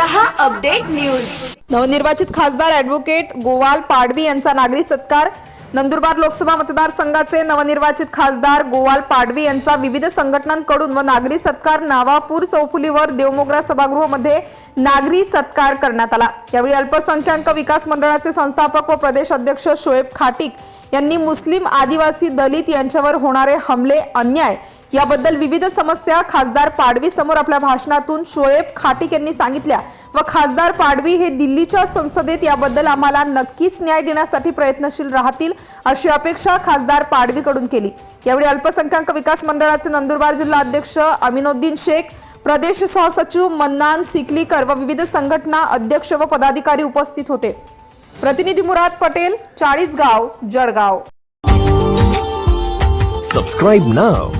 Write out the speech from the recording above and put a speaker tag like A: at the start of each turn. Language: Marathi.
A: रहा अपडेट न्यूज.
B: नवनिर्वाचित खासदार ऍडव्होकेट गोवाल पाडवी यांचा नागरी सत्कार. नंदुरबार लोकसभा मतदारसंघाचे नवनिर्वाचित खासदार गोवाल पाडवी यांचा विविध संघटनांकडून व नागरी सत्कार नावापूर चौफुलीवर देवमोगरा सभागृहामध्ये नागरी सत्कार करण्यात आला. यावेळी अल्पसंख्याक विकास मंडळाचे संस्थापक व प्रदेश अध्यक्ष शोएब खाटिक यांनी मुस्लिम आदिवासी दलित यांच्यावर होणारे हमले अन्याय याबद्दल विविध समस्या खासदार पाडवी समोर आपल्या भाषणातून शोएब खाटिक यांनी सांगितल्या व खासदार पाडवी हे दिल्लीच्या संसदेत याबद्दल आम्हाला नक्कीच न्याय देण्यासाठी प्रयत्नशील राहतील अशी अपेक्षा खासदार पाडवीकडून केली. यावेळी अल्पसंख्याक विकास मंडळाचे नंदुरबार जिल्हा अध्यक्ष अमिनोद्दीन शेख प्रदेश सहसचिव मन्नान सिकलीकर व विविध संघटना अध्यक्ष व पदाधिकारी उपस्थित होते. प्रतिनिधी Murad Patel Chalisgaon Jalgaon.
C: Subscribe now